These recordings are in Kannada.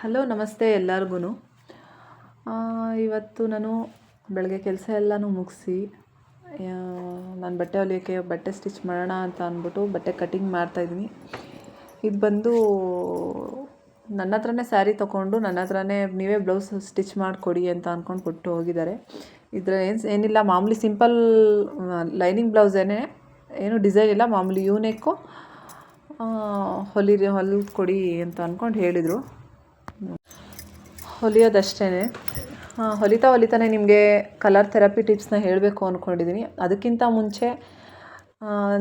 ಹಲೋ, ನಮಸ್ತೆ ಎಲ್ಲರಿಗೂ ಇವತ್ತು ನಾನು ಬೆಳಗ್ಗೆ ಕೆಲಸ ಎಲ್ಲನೂ ಮುಗಿಸಿ ನಾನು ಬಟ್ಟೆ ಹೊಲಿಯೋಕ್ಕೆ ಬಟ್ಟೆ ಸ್ಟಿಚ್ ಮಾಡೋಣ ಅಂತ ಅಂದ್ಬಿಟ್ಟು ಬಟ್ಟೆ ಕಟಿಂಗ್ ಮಾಡ್ತಾಯಿದ್ದೀನಿ ಇದು ಬಂದು ನನ್ನ ಹತ್ರನೇ ಸ್ಯಾರಿ ತೊಗೊಂಡು ನನ್ನ ಹತ್ರನೇ ನೀವೇ ಬ್ಲೌಸ್ ಸ್ಟಿಚ್ ಮಾಡಿಕೊಡಿ ಅಂತ ಅಂದ್ಕೊಂಡು ಕೊಟ್ಟು ಹೋಗಿದ್ದಾರೆ. ಇದರ ಏನು, ಏನಿಲ್ಲ, ಮಾಮೂಲಿ ಸಿಂಪಲ್ ಲೈನಿಂಗ್ ಬ್ಲೌಸೇನೆ ಏನು ಡಿಸೈನ್ ಇಲ್ಲ, ಮಾಮೂಲಿ ಯೂನೇಕು ಹೊಲಿ ಹೊಲ್ದು ಕೊಡಿ ಅಂತ ಅಂದ್ಕೊಂಡು ಹೇಳಿದರು. ಹೊಲಿಯೋದಷ್ಟೇ ಹೊಲಿತಾ ಹೊಲಿತಾನೆ ನಿಮಗೆ ಕಲರ್ ಥೆರಪಿ ಟಿಪ್ಸ್ನ ಹೇಳಬೇಕು ಅಂದ್ಕೊಂಡಿದ್ದೀನಿ ಅದಕ್ಕಿಂತ ಮುಂಚೆ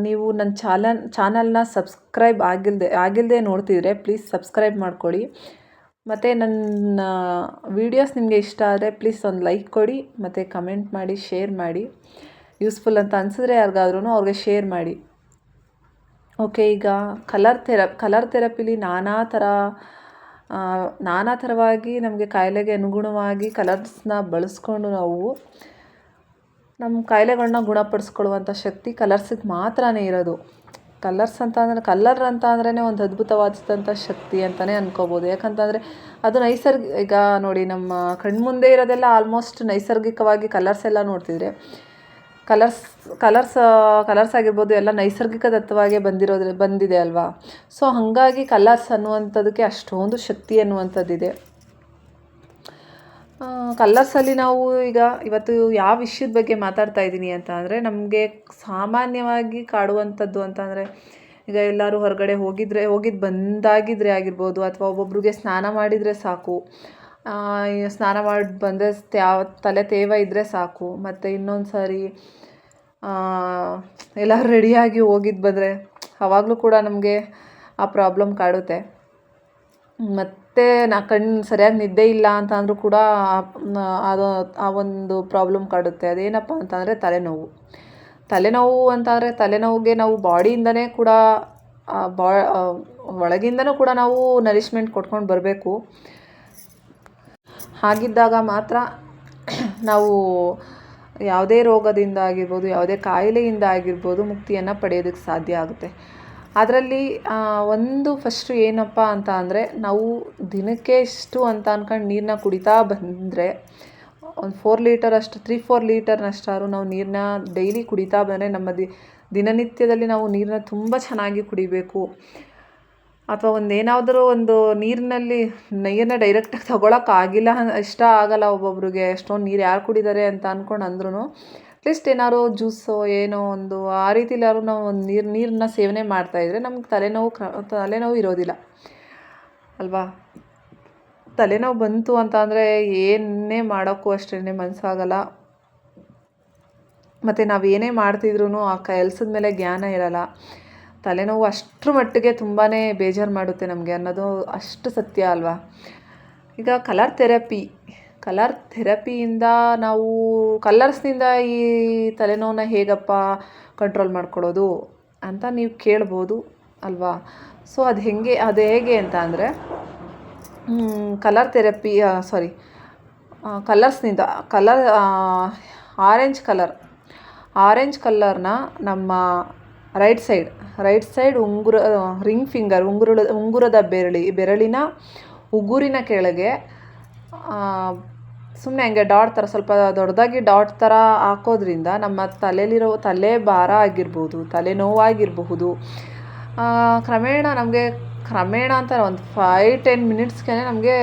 ನೀವು ನನ್ನ ಚಾಲನ್ ಚಾನಲ್ನ ಸಬ್ಸ್ಕ್ರೈಬ್ ಆಗಿಲ್ಲದೆ ಆಗಿಲ್ಲದೆ ನೋಡ್ತಿದ್ರೆ ಪ್ಲೀಸ್ ಸಬ್ಸ್ಕ್ರೈಬ್ ಮಾಡ್ಕೊಳ್ಳಿ ಮತ್ತು ನನ್ನ ವೀಡಿಯೋಸ್ ನಿಮಗೆ ಇಷ್ಟ ಆದರೆ ಪ್ಲೀಸ್ ಒಂದು ಲೈಕ್ ಕೊಡಿ, ಮತ್ತು ಕಮೆಂಟ್ ಮಾಡಿ ಶೇರ್ ಮಾಡಿ. ಯೂಸ್ಫುಲ್ ಅಂತ ಅನಿಸಿದ್ರೆ ಯಾರಿಗಾದ್ರೂ ಅವ್ರಿಗೆ ಶೇರ್ ಮಾಡಿ. ಓಕೆ ಈಗ ಕಲರ್ ಥೆರ ಕಲರ್ ಥೆರಪಿಲಿ ನಾನಾ ಥರ ನಾನಾ ಥರವಾಗಿ ನಮಗೆ ಕಾಯಿಲೆಗೆ ಅನುಗುಣವಾಗಿ ಕಲರ್ಸ್ನ ಬಳಸ್ಕೊಂಡು ನಾವು ನಮ್ಮ ಕಾಯಿಲೆಗಳನ್ನ ಗುಣಪಡಿಸ್ಕೊಳ್ಳುವಂಥ ಶಕ್ತಿ ಕಲರ್ಸಿಗೆ ಮಾತ್ರನೇ ಇರೋದು. ಕಲರ್ಸ್ ಅಂತ ಅಂದರೆ ಕಲ್ಲರ್ ಅಂತ ಅಂದ್ರೇ ಒಂದು ಅದ್ಭುತವಾದಂಥ ಶಕ್ತಿ ಅಂತಲೇ ಅನ್ಕೋಬೋದು. ಯಾಕಂತಂದರೆ, ಅದು ನೈಸರ್ಗಿಕ ಈಗ ನೋಡಿ ನಮ್ಮ ಕಣ್ಮುಂದೆ ಇರೋದೆಲ್ಲ ಆಲ್ಮೋಸ್ಟ್ ನೈಸರ್ಗಿಕವಾಗಿ ಕಲರ್ಸ್ ಎಲ್ಲ ನೋಡ್ತಿದ್ರೆ ಕಲರ್ಸ್ ಕಲರ್ಸ್ ಕಲರ್ಸ್ ಆಗಿರ್ಬೋದು ಎಲ್ಲ ನೈಸರ್ಗಿಕ ತತ್ವವಾಗೇ ಬಂದಿರೋದ್ರ, ಬಂದಿದೆ ಅಲ್ವಾ? ಸೊ ಹಾಗಾಗಿ ಕಲರ್ಸ್ ಅನ್ನುವಂಥದ್ದಕ್ಕೆ ಅಷ್ಟೊಂದು ಶಕ್ತಿ ಅನ್ನುವಂಥದ್ದಿದೆ. ಕಲರ್ಸಲ್ಲಿ ನಾವು ಈಗ ಇವತ್ತು ಯಾವ ವಿಷಯದ ಬಗ್ಗೆ ಮಾತಾಡ್ತಾ ಇದ್ದೀನಿ ಅಂತ ಅಂದರೆ, ನಮಗೆ ಸಾಮಾನ್ಯವಾಗಿ ಕಾಡುವಂಥದ್ದು ಅಂತಂದರೆ ಈಗ ಎಲ್ಲರೂ ಹೊರಗಡೆ ಹೋಗಿದ್ರೆ ಹೋಗಿದ್ದು ಬಂದಾಗಿದ್ರೆ ಆಗಿರ್ಬೋದು, ಅಥವಾ ಒಬ್ಬೊಬ್ರಿಗೆ ಸ್ನಾನ ಮಾಡಿದರೆ ಸಾಕು. ಸ್ನಾನ ಮಾಡಿ ಬಂದರೆ ತ್ಯಾವ, ತಲೆ ತೇವ ಇದ್ದರೆ ಸಾಕು. ಮತ್ತು ಇನ್ನೊಂದು ಸಾರಿ ಎಲ್ಲ ರೆಡಿಯಾಗಿ ಹೋಗಿದ್ದು ಬಂದರೆ ಆವಾಗಲೂ ಕೂಡ ನಮಗೆ ಆ ಪ್ರಾಬ್ಲಮ್ ಕಾಡುತ್ತೆ. ಮತ್ತು ನಾ ಕಣ್ಣು ಸರಿಯಾಗಿ ನಿದ್ದೆ ಇಲ್ಲ ಅಂತ ಅಂದರೂ ಕೂಡ ಅದು, ಆ ಒಂದು ಪ್ರಾಬ್ಲಮ್ ಕಾಡುತ್ತೆ. ಅದೇನಪ್ಪ ಅಂತಂದರೆ ತಲೆನೋವು. ತಲೆನೋವು ಅಂತಂದರೆ ತಲೆನೋವಿಗೆ ನಾವು ಬಾಡಿಯಿಂದನೇ ಕೂಡ ಬಾ ಒಳಗಿಂದನೂ ಕೂಡ ನಾವು ನರಿಶ್ಮೆಂಟ್ ಕೊಟ್ಕೊಂಡು ಬರಬೇಕು. ಹಾಗಿದ್ದಾಗ ಮಾತ್ರ ನಾವು ಯಾವುದೇ ರೋಗದಿಂದ ಆಗಿರ್ಬೋದು, ಯಾವುದೇ ಕಾಯಿಲೆಯಿಂದ ಆಗಿರ್ಬೋದು ಮುಕ್ತಿಯನ್ನು ಪಡೆಯೋದಕ್ಕೆ ಸಾಧ್ಯ ಆಗುತ್ತೆ. ಅದರಲ್ಲಿ ಒಂದು ಫಸ್ಟು ಏನಪ್ಪ ಅಂತ ಅಂದರೆ ನಾವು ದಿನಕ್ಕೆ ಇಷ್ಟು ಅಂತ ಅಂದ್ಕೊಂಡು ನೀರನ್ನ ಕುಡಿತಾ ಬಂದರೆ ಒಂದು ಫೋರ್ ಲೀಟರ್ ಅಷ್ಟು ತ್ರೀ ಫೋರ್ ಲೀಟರ್ನಷ್ಟಾದ್ರು ನಾವು ನೀರನ್ನ ಡೈಲಿ ಕುಡಿತಾ ಬಂದರೆ ನಮ್ಮ ದಿನನಿತ್ಯದಲ್ಲಿ ನಾವು ನೀರನ್ನ ತುಂಬ ಚೆನ್ನಾಗಿ ಕುಡಿಬೇಕು. ಅಥವಾ ಒಂದು ಏನಾದರೂ ಒಂದು ನೀರಿನಲ್ಲಿ ನೀರನ್ನ ಡೈರೆಕ್ಟಾಗಿ ತಗೊಳಕ್ಕೆ ಆಗಿಲ್ಲ ಇಷ್ಟ ಆಗಲ್ಲ ಒಬ್ಬೊಬ್ರಿಗೆ. ಎಷ್ಟೊಂದು ನೀರು ಯಾರು ಕುಡಿದಾರೆ ಅಂತ ಅಂದ್ಕೊಂಡು ಅಂದ್ರೂ ಅಟ್ಲೀಸ್ಟ್ ಏನಾದ್ರು ಜ್ಯೂಸೋ ಏನೋ ಒಂದು ಆ ರೀತಿಲಾದ್ರು ನಾವು ಒಂದು ನೀರು ನೀರನ್ನ ಸೇವನೆ ಮಾಡ್ತಾಯಿದ್ರೆ ನಮ್ಗೆ ತಲೆನೋವು ತಲೆನೋವು ಇರೋದಿಲ್ಲ. ಅಲ್ವಾ? ತಲೆನೋವು ಬಂತು ಅಂತ ಅಂದರೆ ಏನೇ ಮಾಡೋಕ್ಕೂ ಅಷ್ಟೇ ಮನಸ್ಸಾಗಲ್ಲ ಮತ್ತು ನಾವು ಏನೇ ಮಾಡ್ತಿದ್ರೂ ಆ ಕೆಲ್ಸದ ಮೇಲೆ ಜ್ಞಾನ ಇರಲ್ಲ. ತಲೆನೋವು ಅಷ್ಟರ ಮಟ್ಟಿಗೆ ತುಂಬಾ ಬೇಜಾರು ಮಾಡುತ್ತೆ ನಮಗೆ ಅನ್ನೋದು ಅಷ್ಟು ಸತ್ಯ ಅಲ್ವಾ? ಈಗ ಕಲರ್ ಥೆರಪಿ ಕಲರ್ ಥೆರಪಿಯಿಂದ ನಾವು ಕಲರ್ಸ್ನಿಂದ ಈ ತಲೆನೋವನ್ನ ಹೇಗಪ್ಪ ಕಂಟ್ರೋಲ್ ಮಾಡ್ಕೊಳ್ಳೋದು ಅಂತ ನೀವು ಕೇಳ್ಬೋದು ಅಲ್ವಾ? ಸೊ ಅದು ಹೇಗೆ ಅದು ಹೇಗೆ ಅಂತ ಅಂದರೆ ಕಲರ್ ಥೆರಪಿ ಸಾರಿ ಕಲರ್ಸ್ನಿಂದ ಕಲರ್ ಆರೆಂಜ್ ಕಲರ್ ಆರೆಂಜ್ ಕಲ್ಲರ್ನ ನಮ್ಮ ರೈಟ್ ಸೈಡ್ ರೈಟ್ ಸೈಡ್ ಉಂಗುರ ರಿಂಗ್ ಫಿಂಗರ್, ಉಂಗುರದ ಉಂಗುರದ ಬೆರಳಿ, ಬೆರಳಿನ ಉಗುರಿನ ಕೆಳಗೆ ಸುಮ್ಮನೆ ಹಂಗೆ ಡಾಟ್ ಥರ ಸ್ವಲ್ಪ ದೊಡ್ಡದಾಗಿ ಡಾಟ್ ಥರ ಹಾಕೋದ್ರಿಂದ ನಮ್ಮ ತಲೆಯಲ್ಲಿರೋ ತಲೆ ಭಾರ ಆಗಿರ್ಬೋದು ತಲೆನೋವಾಗಿರಬಹುದು ಕ್ರಮೇಣ ನಮಗೆ, ಕ್ರಮೇಣ ಅಂತ ಒಂದು ಫೈವ್ ಟೆನ್ ಮಿನಿಟ್ಸ್ಗೆ ನಮಗೆ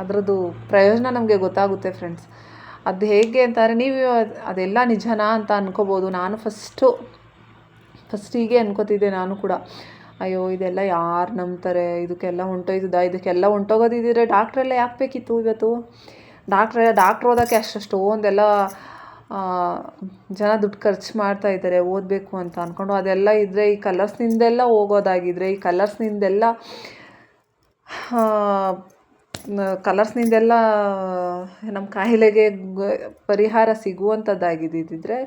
ಅದರದ್ದು ಪ್ರಯೋಜನ ನಮಗೆ ಗೊತ್ತಾಗುತ್ತೆ ಫ್ರೆಂಡ್ಸ್ ಅದು ಹೇಗೆ ಅಂತಾರೆ ನೀವು ಅದೆಲ್ಲ ನಿಜನಾ ಅಂತ ಅನ್ಕೋಬೋದು. ನಾನು ಫಸ್ಟು ಫಸ್ಟ್ ಹೀಗೆ ಅನ್ಕೋತಿದ್ದೆ ನಾನು ಕೂಡ. ಅಯ್ಯೋ, ಇದೆಲ್ಲ ಯಾರು ನಂಬ್ತಾರೆ? ಇದಕ್ಕೆಲ್ಲ ಹೊಂಟೋಯ್ತದ? ಇದಕ್ಕೆಲ್ಲ ಹೊಂಟೋಗೋದಿದ್ದರೆ ಡಾಕ್ಟ್ರೆಲ್ಲ ಯಾಕೆ ಬೇಕಿತ್ತು ಇವತ್ತು? ಡಾಕ್ಟ್ರೆ ಡಾಕ್ಟ್ರ್ ಓದೋಕ್ಕೆ ಅಷ್ಟೊಂದೆಲ್ಲ ಜನ ದುಡ್ಡು ಖರ್ಚು ಮಾಡ್ತಾ ಇದ್ದಾರೆ, ಓದಬೇಕು ಅಂತ ಅಂದ್ಕೊಂಡು ಅದೆಲ್ಲ ಇದ್ದರೆ ಈ ಕಲರ್ಸ್ನಿಂದೆಲ್ಲ ಹೋಗೋದಾಗಿದ್ರೆ, ಈ ಕಲರ್ಸ್ನಿಂದೆಲ್ಲ ಕಲರ್ಸ್ನಿಂದೆಲ್ಲ ನಮ್ಮ ಕಾಯಿಲೆಗೆ ಪರಿಹಾರ ಸಿಗುವಂಥದ್ದಾಗಿದ್ದಿದ್ರೆ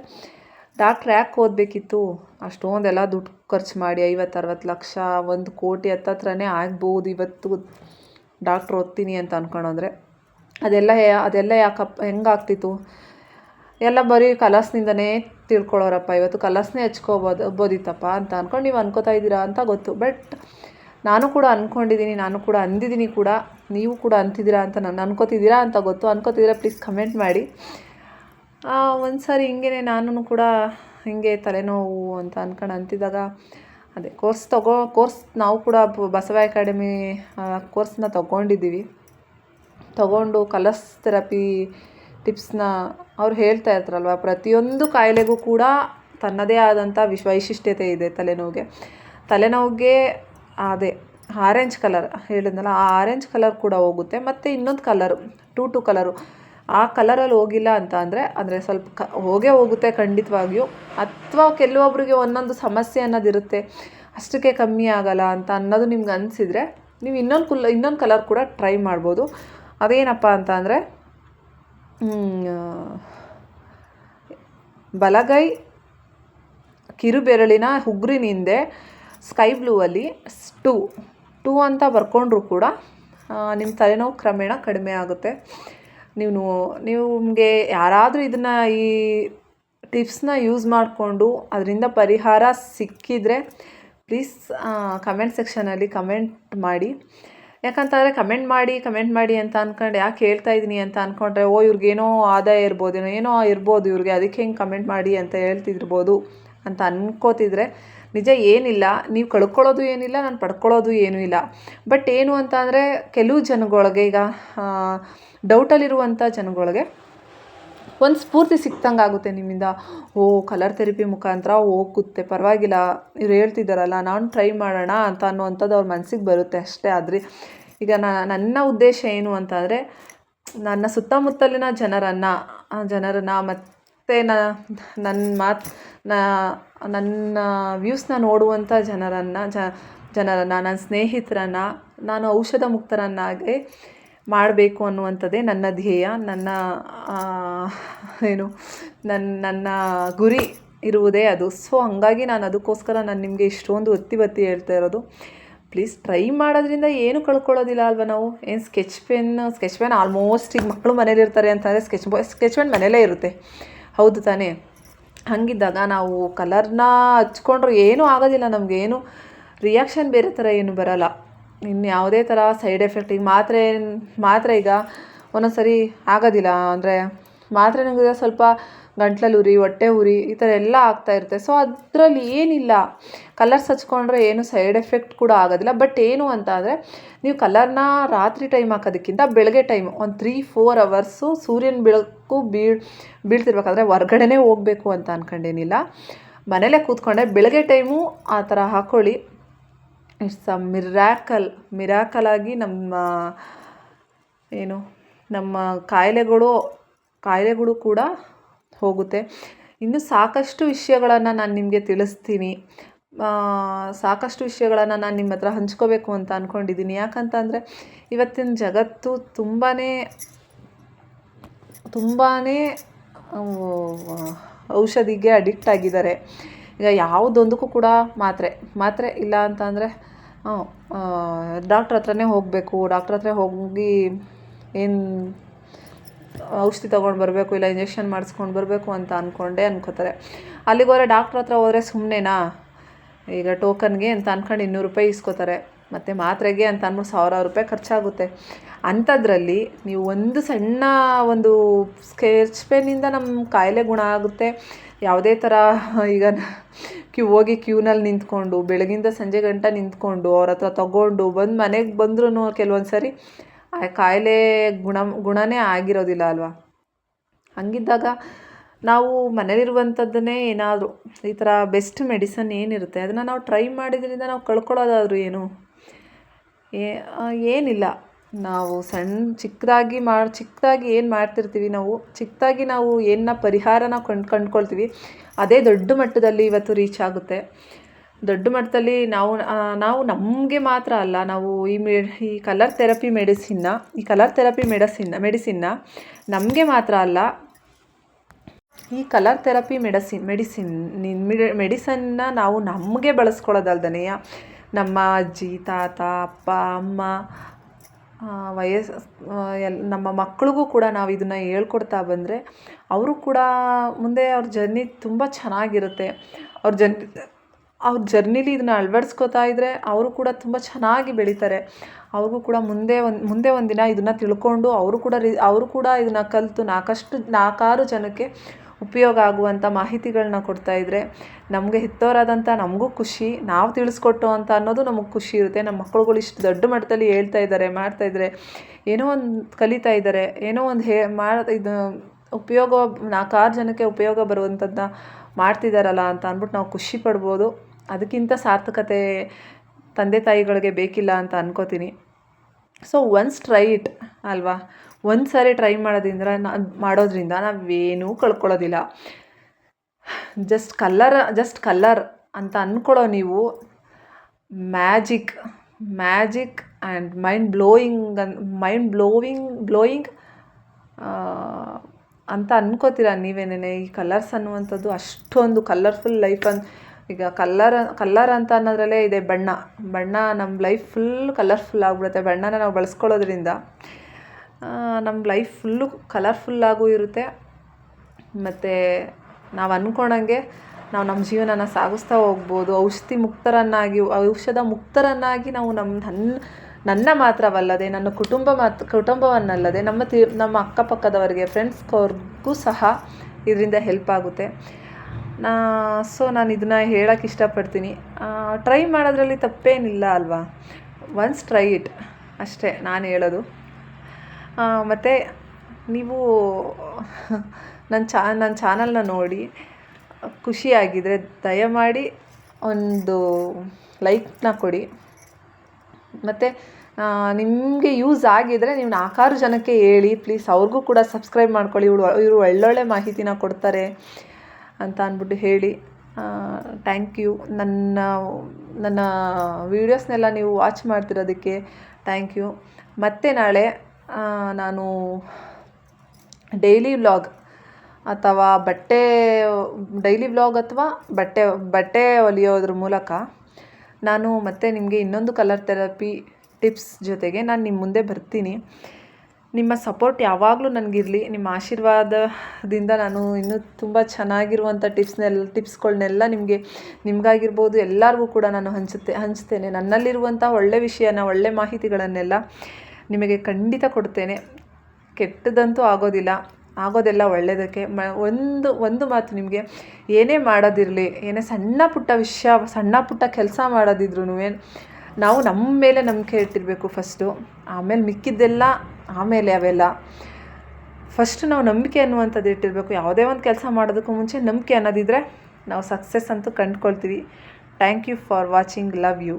ಡಾಕ್ಟ್ರ್ ಯಾಕೆ ಓದಬೇಕಿತ್ತು? ಅಷ್ಟೊಂದೆಲ್ಲ ದುಡ್ಡು ಖರ್ಚು ಮಾಡಿ ಐವತ್ತು ಅರವತ್ತು ಲಕ್ಷ, ಒಂದು ಕೋಟಿ ಹತ್ತತ್ರನೇ ಆಗ್ಬೋದು ಇವತ್ತು. ಡಾಕ್ಟ್ರ್ ಓದ್ತೀನಿ ಅಂತ ಅಂದ್ಕೊಂಡ್ರೆ ಅದೆಲ್ಲ ಅದೆಲ್ಲ ಯಾಕಪ್ಪ ಹೆಂಗಾಗ್ತಿತ್ತು? ಎಲ್ಲ ಬರೀ ಕಲಸ್ನಿಂದನೇ ತಿಳ್ಕೊಳ್ಳೋರಪ್ಪ. ಇವತ್ತು ಕಲರ್ಸ್ನೇ ಹಚ್ಕೋಬೋದು ಬೋದಿತ್ತಪ್ಪ ಅಂತ ಅಂದ್ಕೊಂಡು ನೀವು ಅನ್ಕೋತಾ ಇದ್ದೀರಾ ಅಂತ ಗೊತ್ತು. ಬಟ್ ನಾನು ಕೂಡ ಅಂದ್ಕೊಂಡಿದ್ದೀನಿ ನಾನು ಕೂಡ ಅಂದಿದ್ದೀನಿ ಕೂಡ. ನೀವು ಕೂಡ ಅಂತಿದ್ದೀರಾ ಅಂತ ನಾನು ಅನ್ಕೋತಿದ್ದೀರಾ ಅಂತ ಗೊತ್ತು. ಅನ್ಕೋತಿದ್ದೀರಾ ಪ್ಲೀಸ್ ಕಮೆಂಟ್ ಮಾಡಿ. ಒಂದು ಸಾರಿ ಹಿಂಗೇ ನಾನು ಕೂಡ ಹಿಂಗೆ ತಲೆನೋವು ಅಂತ ಅಂದ್ಕೊಂಡು ಅಂತಿದ್ದಾಗ ಅದೇ ಕೋರ್ಸ್ ತಗೋ, ಕೋರ್ಸ್ ನಾವು ಕೂಡ ಬಸವ ಅಕಾಡೆಮಿ ಕೋರ್ಸ್ನ ತಗೊಂಡಿದ್ದೀವಿ. ತಗೊಂಡು ಕಲರ್ಸ್ ಥೆರಪಿ ಟಿಪ್ಸ್ನ ಅವ್ರು ಹೇಳ್ತಾ ಇರ್ತಾರಲ್ವ, ಪ್ರತಿಯೊಂದು ಕಾಯಿಲೆಗೂ ಕೂಡ ತನ್ನದೇ ಆದಂಥ ವಿಶ್ ವೈಶಿಷ್ಟ್ಯತೆ ಇದೆ ತಲೆನೋವಿಗೆ. ತಲೆನೋವಿಗೆ ಅದೇ ಆರೆಂಜ್ ಕಲರ್ ಹೇಳಿದ್ನಲ್ಲ, ಆ ಆರೆಂಜ್ ಕಲರ್ ಕೂಡ ಹೋಗುತ್ತೆ. ಮತ್ತು ಇನ್ನೊಂದು ಕಲರು, ಟೂ ಟು ಕಲರು. ಆ ಕಲರಲ್ಲಿ ಹೋಗಿಲ್ಲ ಅಂತ ಅಂದರೆ ಅಂದರೆ ಸ್ವಲ್ಪ ಕ ಹೋಗೇ ಹೋಗುತ್ತೆ ಖಂಡಿತವಾಗಿಯೂ. ಅಥವಾ ಕೆಲವೊಬ್ರಿಗೆ ಒಂದೊಂದು ಸಮಸ್ಯೆ ಅನ್ನೋದಿರುತ್ತೆ ಅಷ್ಟಕ್ಕೆ ಕಮ್ಮಿ ಆಗಲ್ಲ ಅಂತ ಅನ್ನೋದು ನಿಮ್ಗೆ ಅನಿಸಿದರೆ ನೀವು ಇನ್ನೊಂದು ಕುಲ್ ಇನ್ನೊಂದು ಕಲರ್ ಕೂಡ ಟ್ರೈ ಮಾಡ್ಬೋದು. ಅದೇನಪ್ಪ ಅಂತ ಅಂದರೆ ಬಲಗೈ ಕಿರುಬೆರಳಿನ ಹುಗ್ರಿನಿಂದೆ ಸ್ಕೈ ಬ್ಲೂವಲ್ಲಿ ಟೂ ಟೂ ಅಂತ ಬರ್ಕೊಂಡ್ರೂ ಕೂಡ ನಿಮ್ಮ ತಲೆನೋವು ಕ್ರಮೇಣ ಕಡಿಮೆ ಆಗುತ್ತೆ. ನೀವು ನಿಮಗೆ ಯಾರಾದರೂ ಇದನ್ನು ಈ ಟಿಪ್ಸ್ನ ಯೂಸ್ ಮಾಡಿಕೊಂಡು ಅದರಿಂದ ಪರಿಹಾರ ಸಿಕ್ಕಿದರೆ ಪ್ಲೀಸ್ ಕಮೆಂಟ್ ಸೆಕ್ಷನಲ್ಲಿ ಕಮೆಂಟ್ ಮಾಡಿ. ಯಾಕಂತಂದರೆ ಕಮೆಂಟ್ ಮಾಡಿ ಕಮೆಂಟ್ ಮಾಡಿ ಅಂತ ಅಂದ್ಕೊಂಡು ಯಾಕೆ ಹೇಳ್ತಾ ಇದ್ದೀನಿ ಅಂತ ಅಂದ್ಕೊಂಡ್ರೆ ಓ, ಇವ್ರಿಗೇನೋ ಆದಾಯ ಇರ್ಬೋದೇನೋ, ಏನೋ ಇರ್ಬೋದು ಇವ್ರಿಗೆ, ಅದಕ್ಕೆ ಹೆಂಗೆ ಕಮೆಂಟ್ ಮಾಡಿ ಅಂತ ಹೇಳ್ತಿರ್ಬೋದು ಅಂತ ಅನ್ಕೋತಿದ್ರೆ ನಿಜ ಏನಿಲ್ಲ. ನೀವು ಕಳ್ಕೊಳ್ಳೋದು ಏನಿಲ್ಲ, ನಾನು ಪಡ್ಕೊಳ್ಳೋದು ಏನೂ ಇಲ್ಲ. ಬಟ್ ಏನು ಅಂತಂದರೆ, ಕೆಲವು ಜನಗಳಿಗೆ ಈಗ ಡೌಟಲ್ಲಿರುವಂಥ ಜನಗಳಿಗೆ ಒಂದು ಸ್ಫೂರ್ತಿ ಸಿಕ್ತಂಗೆ ಆಗುತ್ತೆ ನಿಮ್ಮಿಂದ. ಓ ಕಲರ್ ಥೆರಪಿ ಮುಖಾಂತರ ಹೋಗುತ್ತೆ, ಪರವಾಗಿಲ್ಲ, ಇವ್ರು ಹೇಳ್ತಿದ್ದಾರಲ್ಲ, ನಾನು ಟ್ರೈ ಮಾಡೋಣ ಅಂತ ಅನ್ನೋವಂಥದ್ದು ಅವ್ರ ಮನಸ್ಸಿಗೆ ಬರುತ್ತೆ ಅಷ್ಟೇ ಆದರೆ. ಈಗ ನನ್ನ ಉದ್ದೇಶ ಏನು ಅಂತಂದರೆ, ನನ್ನ ಸುತ್ತಮುತ್ತಲಿನ ಜನರನ್ನು ಜನರನ್ನು ಮತ್ತು ನನ್ನ ಮಾತು ನನ್ನ ವ್ಯೂಸ್ನ ನೋಡುವಂಥ ಜನರನ್ನು ಜನರನ್ನು ನನ್ನ ಸ್ನೇಹಿತರನ್ನು, ನಾನು ಔಷಧ ಮುಕ್ತರನ್ನಾಗಿ ಮಾಡಬೇಕು ಅನ್ನುವಂಥದ್ದೇ ನನ್ನ ಧ್ಯೇಯ, ನನ್ನ ಏನು ನನ್ನ ನನ್ನ ಗುರಿ ಇರುವುದೇ ಅದು. ಸೊ ಹಂಗಾಗಿ ನಾನು ಅದಕ್ಕೋಸ್ಕರ ನಾನು ನಿಮಗೆ ಇಷ್ಟೊಂದು ಒತ್ತಿ ಒತ್ತಿ ಹೇಳ್ತಾ ಇರೋದು. ಪ್ಲೀಸ್ ಟ್ರೈ ಮಾಡೋದ್ರಿಂದ ಏನು ಕಳ್ಕೊಳ್ಳೋದಿಲ್ಲ ಅಲ್ವಾ ನಾವು? ಏನು sketch pen sketch pen almost ಈಗ ಮಕ್ಕಳು ಮನೇಲಿರ್ತಾರೆ ಅಂತಂದರೆ ಸ್ಕೆಚ್ ಬೋ ಸ್ಕೆಚ್ ಪೆನ್ ಮನೇಲೇ ಇರುತ್ತೆ. ಹೌದು ತಾನೇ? ಹಾಗಿದ್ದಾಗ ನಾವು ಕಲರ್ನ ಹಚ್ಕೊಂಡ್ರೆ ಏನೂ ಆಗೋದಿಲ್ಲ ನಮಗೆ, ಏನು ರಿಯಾಕ್ಷನ್ ಬೇರೆ ಥರ ಏನು ಬರೋಲ್ಲ. ಇನ್ನು ಯಾವುದೇ ಥರ ಸೈಡ್ ಎಫೆಕ್ಟ್ ಈಗ ಮಾತ್ರೆ ಮಾತ್ರೆ ಈಗ ಒಂದೊಂದು ಸರಿ ಆಗೋದಿಲ್ಲ. ಅಂದರೆ ಮಾತ್ರೆ ನುಂಗಿದ್ರೆ ಸ್ವಲ್ಪ ಗಂಟ್ಲಲ್ಲಿ ಉರಿ, ಹೊಟ್ಟೆ ಉರಿ ಈ ಥರ ಎಲ್ಲ ಆಗ್ತಾ ಇರುತ್ತೆ. ಸೊ ಅದರಲ್ಲಿ ಏನಿಲ್ಲ. ಕಲರ್ಸ್ ಹಚ್ಕೊಂಡ್ರೆ ಏನು ಸೈಡ್ ಎಫೆಕ್ಟ್ ಕೂಡ ಆಗೋದಿಲ್ಲ. ಬಟ್ ಏನು ಅಂತ ಅಂದರೆ ನೀವು ಕಲರ್ನ ರಾತ್ರಿ ಟೈಮ್ ಹಾಕೋದಕ್ಕಿಂತ ಬೆಳಗ್ಗೆ ಟೈಮ್ ಒಂದು ತ್ರೀ ಫೋರ್ ಅವರ್ಸು ಸೂರ್ಯನ ಬೆಳಕು ಬೀಳ್, ಬೀಳ್ತಿರ್ಬೇಕಾದ್ರೆ ಹೊರ್ಗಡೆನೇ ಹೋಗಬೇಕು ಅಂತ ಅಂದ್ಕೊಂಡೇನಿಲ್ಲ ಮನೇಲೇ ಕೂತ್ಕೊಂಡೆ ಬೆಳಗ್ಗೆ ಟೈಮು ಆ ಥರ ಹಾಕ್ಕೊಳ್ಳಿ ಇಟ್ಸ್ ಅ ಮಿರಾಕಲ್ ಮಿರಾಕಲ್ ಆಗಿ ನಮ್ಮ, ಏನು, ನಮ್ಮ ಕಾಯಿಲೆಗಳು ಕಾಯಿಲೆಗಳು ಕೂಡ ಹೋಗುತ್ತೆ. ಇನ್ನು ಸಾಕಷ್ಟು ವಿಷಯಗಳನ್ನು ನಾನು ನಿಮಗೆ ತಿಳಿಸ್ತೀನಿ. ಸಾಕಷ್ಟು ವಿಷಯಗಳನ್ನು ನಾನು ನಿಮ್ಮ ಹತ್ರ ಹಂಚ್ಕೋಬೇಕು ಅಂತ ಅಂದ್ಕೊಂಡಿದ್ದೀನಿ ಯಾಕಂತಂದರೆ ಇವತ್ತಿನ ಜಗತ್ತು ತುಂಬಾ ತುಂಬಾ ಔಷಧಿಗೆ ಅಡಿಕ್ಟ್ ಆಗಿದ್ದಾರೆ. ಈಗ ಯಾವುದೊಂದಕ್ಕೂ ಕೂಡ ಮಾತ್ರೆ ಮಾತ್ರೆ ಇಲ್ಲ ಅಂತ ಅಂದರೆ ಡಾಕ್ಟ್ರ್ ಹತ್ರನೇ ಹೋಗಬೇಕು. ಡಾಕ್ಟ್ರ್ ಹತ್ರ ಹೋಗಿ ಏನು ಔಷಧಿ ತೊಗೊಂಡು ಬರಬೇಕು ಇಲ್ಲ ಇಂಜೆಕ್ಷನ್ ಮಾಡಿಸ್ಕೊಂಡು ಬರಬೇಕು ಅಂತ ಅಂದ್ಕೊಂಡೆ ಅನ್ಕೋತಾರೆ. ಅಲ್ಲಿಗೆ ಹೋದ್ರೆ ಡಾಕ್ಟ್ರ್ ಹತ್ರ ಹೋದರೆ ಸುಮ್ಮನೆನಾ ಈಗ ಟೋಕನ್ಗೆ ಅಂತ ಅಂದ್ಕೊಂಡು ಇನ್ನೂರು ರೂಪಾಯಿ ಇಸ್ಕೋತಾರೆ. ಮತ್ತು ಮಾತ್ರೆಗೆ ಅಂತ ಅಂದ್ಬಿಟ್ಟು ಸಾವಿರಾರು ರೂಪಾಯಿ ಖರ್ಚಾಗುತ್ತೆ. ಅಂಥದ್ರಲ್ಲಿ ನೀವು ಒಂದು ಸಣ್ಣ ಒಂದು ಸ್ಕೆಚ್ ಪೆನ್ನಿಂದ ನಮ್ಮ ಕಾಯಿಲೆ ಗುಣ ಆಗುತ್ತೆ. ಯಾವುದೇ ಥರ, ಈಗ ಕ್ಯೂ, ಹೋಗಿ ಕ್ಯೂನಲ್ಲಿ ನಿಂತ್ಕೊಂಡು, ಬೆಳಗಿಂದ ಸಂಜೆ ಗಂಟ ನಿಂತ್ಕೊಂಡು, ಅವ್ರ ಹತ್ರ ತಗೊಂಡು ಬಂದು ಮನೆಗೆ ಬಂದ್ರೂ ಕೆಲವೊಂದು ಸರಿ ಆ ಕಾಯಿಲೆ ಗುಣ, ಗುಣನೇ ಆಗಿರೋದಿಲ್ಲ ಅಲ್ವಾ? ಹಂಗಿದ್ದಾಗ ನಾವು ಮನೇಲಿರುವಂಥದ್ದನ್ನೇ ಏನಾದರೂ, ಈ ಥರ ಬೆಸ್ಟ್ ಮೆಡಿಸನ್ ಏನಿರುತ್ತೆ, ಅದನ್ನು ನಾವು ಟ್ರೈ ಮಾಡಿದ್ರಿಂದ ನಾವು ಕಳ್ಕೊಳ್ಳೋದಾದರೂ ಏನು? ಏನಿಲ್ಲ. ನಾವು ಸಣ್ಣ ಚಿಕ್ಕದಾಗಿ ಮಾಡಿ ಚಿಕ್ಕದಾಗಿ ಏನು ಮಾಡ್ತಿರ್ತೀವಿ ನಾವು ಚಿಕ್ಕದಾಗಿ ನಾವು ಏನನ್ನ ಪರಿಹಾರನ ಕಂಡು, ಕಂಡ್ಕೊಳ್ತೀವಿ, ಅದೇ ದೊಡ್ಡ ಮಟ್ಟದಲ್ಲಿ ಇವತ್ತು ರೀಚ್ ಆಗುತ್ತೆ. ದೊಡ್ಡ ಮಟ್ಟದಲ್ಲಿ ನಾವು ನಾವು ನಮಗೆ ಮಾತ್ರ ಅಲ್ಲ, ನಾವು ಈ ಮೆ, ಈ ಕಲರ್ ಥೆರಪಿ ಮೆಡಿಸಿನ್ನ ಈ ಕಲರ್ ಥೆರಪಿ ಮೆಡಿಸಿನ್ನ ಮೆಡಿಸಿನ್ನ ನಮಗೆ ಮಾತ್ರ ಅಲ್ಲ, ಈ ಕಲರ್ ಥೆರಪಿ ಮೆಡಿಸಿನ್ ಮೆಡಿಸಿನ್ ಮೆಡಿಸನ್ನ ನಾವು ನಮಗೆ ಬಳಸ್ಕೊಳ್ಳೋದಲ್ದನೆಯ? ನಮ್ಮ ಅಜ್ಜಿ, ತಾತ, ಅಪ್ಪ, ಅಮ್ಮ ವಯಸ್ಸು ಎಲ್, ನಮ್ಮ ಮಕ್ಳಿಗೂ ಕೂಡ ನಾವು ಇದನ್ನು ಹೇಳ್ಕೊಡ್ತಾ ಬಂದರೆ ಅವರು ಕೂಡ ಮುಂದೆ ಅವ್ರ ಜರ್ನಿ ತುಂಬ ಚೆನ್ನಾಗಿರುತ್ತೆ. ಅವ್ರ ಜನ್ ಅವ್ರ ಜರ್ನಿಲಿ ಇದನ್ನ ಅಳವಡಿಸ್ಕೋತಾ ಇದ್ದರೆ ಅವರು ಕೂಡ ತುಂಬ ಚೆನ್ನಾಗಿ ಬೆಳೀತಾರೆ. ಅವ್ರಿಗೂ ಕೂಡ ಮುಂದೆ ಒಂದು, ಮುಂದೆ ಒಂದಿನ ಇದನ್ನು ತಿಳ್ಕೊಂಡು ಅವರು ಕೂಡ ರಿ, ಅವರು ಕೂಡ ಇದನ್ನು ಕಲಿತು ನಾಲ್ಕಷ್ಟು ನಾಲ್ಕಾರು ಜನಕ್ಕೆ ಉಪಯೋಗ ಆಗುವಂಥ ಮಾಹಿತಿಗಳನ್ನ ಕೊಡ್ತಾ ಇದ್ದರೆ ನಮಗೆ ಹೆತ್ತವರಾದಂಥ ನಮಗೂ ಖುಷಿ, ನಾವು ತಿಳಿಸ್ಕೊಟ್ಟು ಅಂತ ಅನ್ನೋದು ನಮಗೆ ಖುಷಿ ಇರುತ್ತೆ. ನಮ್ಮ ಮಕ್ಕಳುಗಳು ಇಷ್ಟು ದೊಡ್ಡ ಮಟ್ಟದಲ್ಲಿ ಹೇಳ್ತಾ ಇದ್ದಾರೆ ಮಾಡ್ತಾ ಇದ್ದಾರೆ ಏನೋ ಒಂದು ಕಲಿತಾ ಇದ್ದಾರೆ ಏನೋ ಒಂದು ಹೇ ಇದು ಉಪಯೋಗ, ನಾಲ್ಕಾರು ಜನಕ್ಕೆ ಉಪಯೋಗ ಬರುವಂಥದ್ದನ್ನ ಮಾಡ್ತಿದ್ದಾರಲ್ಲ ಅಂತ ಅಂದ್ಬಿಟ್ಟು ನಾವು ಖುಷಿ ಪಡ್ಬೋದು. ಅದಕ್ಕಿಂತ ಸಾರ್ಥಕತೆ ತಂದೆ ತಾಯಿಗಳಿಗೆ ಬೇಕಿಲ್ಲ ಅಂತ ಅನ್ಕೋತೀನಿ. ಸೊ ಒನ್ಸ್ ಟ್ರೈ ಇಟ್ ಅಲ್ವಾ? ಒಂದು ಸಾರಿ ಟ್ರೈ ಮಾಡೋದ್ರಿಂದ ಮಾಡೋದ್ರಿಂದ ನಾವೇನೂ ಕಳ್ಕೊಳ್ಳೋದಿಲ್ಲ. ಜಸ್ಟ್ ಕಲ್ಲರ್ ಜಸ್ಟ್ ಕಲ್ಲರ್ ಅಂತ ಅಂದ್ಕೊಳ್ಳೋ ನೀವು magic magic and mind blowing an mind blowing blowing ಅಂತ ಅನ್ಕೋತೀರ ನೀವೇನೇ ಈ ಕಲರ್ಸ್ ಅನ್ನುವಂಥದ್ದು ಅಷ್ಟೊಂದು ಕಲರ್ಫುಲ್ ಲೈಫ್ ಅನ್, ಈಗ ಕಲ್ಲರ್ ಕಲ್ಲರ್ ಅಂತ ಅನ್ನೋದ್ರಲ್ಲೇ ಇದೆ ಬಣ್ಣ. ಬಣ್ಣ ನಮ್ಮ ಲೈಫ್ ಫುಲ್ ಕಲರ್ಫುಲ್ ಆಗಿಬಿಡುತ್ತೆ. ಬಣ್ಣನ ನಾವು ಬಳಸ್ಕೊಳ್ಳೋದ್ರಿಂದ. ನಮ್ಮ ಲೈಫ್ ಫುಲ್ಲು ಕಲರ್ಫುಲ್ಲಾಗೂ ಇರುತ್ತೆ. ಮತ್ತು ನಾವು ಅಂದ್ಕೊಂಡಂಗೆ ನಾವು ನಮ್ಮ ಜೀವನನ ಸಾಗಿಸ್ತಾ ಹೋಗ್ಬೋದು. ಔಷಧಿ ಮುಕ್ತರನ್ನಾಗಿ, ಔಷಧ ಮುಕ್ತರನ್ನಾಗಿ ನಾವು ನಮ್ಮ ನನ್ನ ನನ್ನ ಮಾತ್ರವಲ್ಲದೆ, ನನ್ನ ಕುಟುಂಬ ಮಾತ್ರ ಕುಟುಂಬವನ್ನಲ್ಲದೆ, ನಮ್ಮ ತಿ, ನಮ್ಮ ಅಕ್ಕಪಕ್ಕದವರಿಗೆ ಫ್ರೆಂಡ್ಸ್ಗವ್ರಿಗೂ ಸಹ ಇದರಿಂದ ಹೆಲ್ಪ್ ಆಗುತ್ತೆ. ನಾ ಸೊ ನಾನು ಇದನ್ನ ಹೇಳೋಕ್ಕೆ ಇಷ್ಟಪಡ್ತೀನಿ. ಟ್ರೈ ಮಾಡೋದ್ರಲ್ಲಿ ತಪ್ಪೇನಿಲ್ಲ ಅಲ್ವಾ? ಒನ್ಸ್ ಟ್ರೈ ಇಟ್ ಅಷ್ಟೇ ನಾನು ಹೇಳೋದು. ಮತ್ತು ನೀವು ನನ್ನ ಚಾ ನನ್ನ ಚಾನಲ್ನ ನೋಡಿ ಖುಷಿಯಾಗಿದ್ದರೆ ದಯಮಾಡಿ ಒಂದು ಲೈಕ್ನ ಕೊಡಿ. ಮತ್ತು ನಿಮಗೆ ಯೂಸ್ ಆಗಿದ್ದರೆ ನೀವು ನಾಲ್ಕಾರು ಜನಕ್ಕೆ ಹೇಳಿ, ಪ್ಲೀಸ್ ಅವ್ರಿಗೂ ಕೂಡ ಸಬ್ಸ್ಕ್ರೈಬ್ ಮಾಡ್ಕೊಳ್ಳಿ. ಇವಳು ಇವರು ಒಳ್ಳೊಳ್ಳೆ ಮಾಹಿತಿನ ಕೊಡ್ತಾರೆ ಅಂತ ಅಂದ್ಬಿಟ್ಟು ಹೇಳಿ. ಥ್ಯಾಂಕ್ ಯು ನನ್ನ ನನ್ನ ವೀಡಿಯೋಸ್ನೆಲ್ಲ ನೀವು ವಾಚ್ ಮಾಡ್ತಿರೋದಕ್ಕೆ ಥ್ಯಾಂಕ್ ಯು ಮತ್ತೆ ನಾಳೆ ನಾನು ಡೈಲಿ ವ್ಲಾಗ್ ಅಥವಾ ಬಟ್ಟೆ ಡೈಲಿ ವ್ಲಾಗ್ ಅಥವಾ ಬಟ್ಟೆ ಬಟ್ಟೆ ಹೊಲಿಯೋದ್ರ ಮೂಲಕ ನಾನು ಮತ್ತೆ ನಿಮಗೆ ಇನ್ನೊಂದು ಕಲರ್ ಥೆರಪಿ ಟಿಪ್ಸ್ ಜೊತೆಗೆ ನಾನು ನಿಮ್ಮ ಮುಂದೆ ಬರ್ತೀನಿ. ನಿಮ್ಮ ಸಪೋರ್ಟ್ ಯಾವಾಗಲೂ ನನಗಿರಲಿ. ನಿಮ್ಮ ಆಶೀರ್ವಾದದಿಂದ ನಾನು ಇನ್ನೂ ತುಂಬ ಚೆನ್ನಾಗಿರುವಂಥ ಟಿಪ್ಸ್ನೆಲ್ಲ ಟಿಪ್ಸ್ಗಳನ್ನೆಲ್ಲ ನಿಮಗೆ, ನಿಮಗಾಗಿರ್ಬೋದು ಎಲ್ಲರಿಗೂ ಕೂಡ ನಾನು ಹಂಚುತ್ತೆ, ಹಂಚ್ತೇನೆ. ನನ್ನಲ್ಲಿರುವಂಥ ಒಳ್ಳೆ ವಿಷಯನ, ಒಳ್ಳೆ ಮಾಹಿತಿಗಳನ್ನೆಲ್ಲ ನಿಮಗೆ ಖಂಡಿತ ಕೊಡ್ತೇನೆ. ಕೆಟ್ಟದಂತೂ ಆಗೋದಿಲ್ಲ. ಆಗೋದೆಲ್ಲ ಒಳ್ಳೆಯದಕ್ಕೆ ಮ, ಒಂದು ಒಂದು ಮಾತು ನಿಮಗೆ. ಏನೇ ಮಾಡೋದಿರಲಿ, ಏನೇ ಸಣ್ಣ ಪುಟ್ಟ ವಿಷಯ, ಸಣ್ಣ ಪುಟ್ಟ ಕೆಲಸ ಮಾಡೋದಿದ್ರೂ ನಾವು ನಮ್ಮ ಮೇಲೆ ನಂಬಿಕೆ ಇಟ್ಟಿರಬೇಕು ಫಸ್ಟು ಆಮೇಲೆ ಮಿಕ್ಕಿದ್ದೆಲ್ಲ, ಆಮೇಲೆ ಅವೆಲ್ಲ. ಫಸ್ಟ್ ನಾವು ನಂಬಿಕೆ ಅನ್ನುವಂಥದ್ದು ಇಟ್ಟಿರಬೇಕು. ಯಾವುದೇ ಒಂದು ಕೆಲಸ ಮಾಡೋದಕ್ಕೂ ಮುಂಚೆ ನಂಬಿಕೆ ಅನ್ನೋದಿದ್ದರೆ ನಾವು ಸಕ್ಸಸ್ ಅಂತೂ ಕಂಡ್ಕೊಳ್ತೀವಿ. Thank you for watching love you